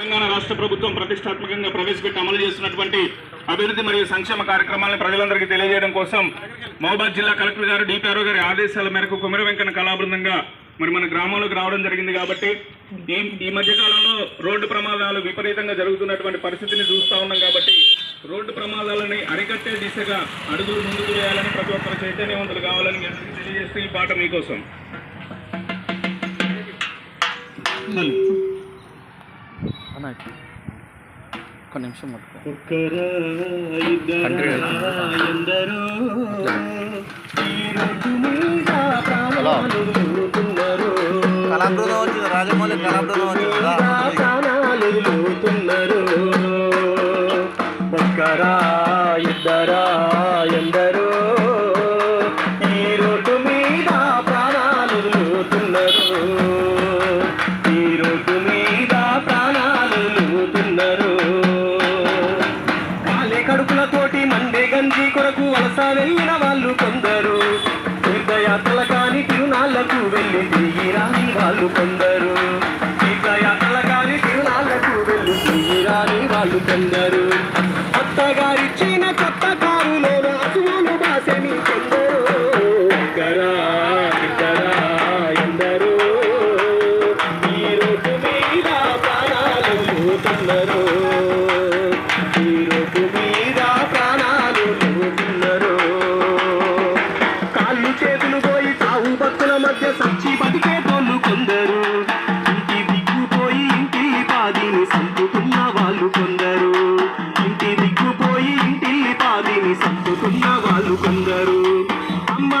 తెలంగాణ రాష్ట్ర ప్రభుత్వం ప్రతిష్టాత్మకంగా ప్రవేశపెట్టి అమలు చేస్తున్నటువంటి అభివృద్ధి మరియు సంక్షేమ కార్యక్రమాలను ప్రజలందరికీ తెలియజేయడం కోసం మహబాద్ జిల్లా కలెక్టర్ గారు డిపిఆర్ఓ గారి ఆదేశాల మేరకు కుమర వెంకన్న కళాబృందంగా మరి మన గ్రామంలోకి రావడం జరిగింది కాబట్టి ఈ ఈ మధ్యకాలంలో రోడ్డు ప్రమాదాలు విపరీతంగా జరుగుతున్నటువంటి పరిస్థితిని చూస్తా ఉన్నాం కాబట్టి రోడ్డు ప్రమాదాలని అరికట్టే దిశగా అడుగులు ముందుకు వేయాలని ప్రతి ఒక్కరు చైతన్యవంతులు కావాలని మీ అందరికీ తెలియజేస్తూ ఈ పాట మీకోసం. అన్న ఒక నిమిషం. కళాబృందం వచ్చింది రాజమౌళి కళాబృందం వచ్చింది. ఇద్దరా ఎందరో ఈ రోడ్డు మీద ప్రాణాలు ఈ కడుపులతోటి మండే గంజి కొరకు వలస వెళ్ళిన వాళ్ళు కొందరు. తీర్థయాత్రల కాని తిరునాళ్ళకు వెళ్ళి తిరిగి రాని వాళ్ళు కొందరు. తీర్థయాత్రల కాని తిరునాళ్ళకు వెళ్ళి తిరిగి రాని వాళ్ళు కొందరు. కొత్తగారిచ్చిన కొత్త కారులో అసువులు బాసని కొందరు. ఒక్కరా ఎందరో. ఈ రోడ్డు మీద ప్రాణాలు పోతున్నారు. వాళ్ళు కొందరు ఇంటి దిక్కుపోయి ఇంటిల్లి పాదిని సత్తుకున్న వాళ్ళు కొందరు. అమ్మ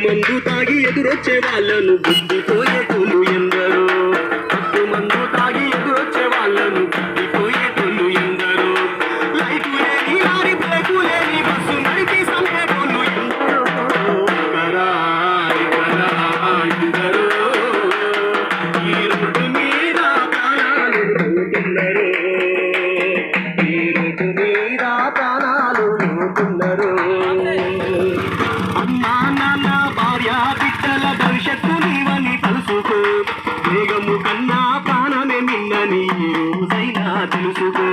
మందు తాగి ఎదురొచ్చే వాళ్ళను గుద్దిపోయేటోళ్ళు మేఘము కన్నా పానమే మిన్నని రోజైనా తెలుసుకో.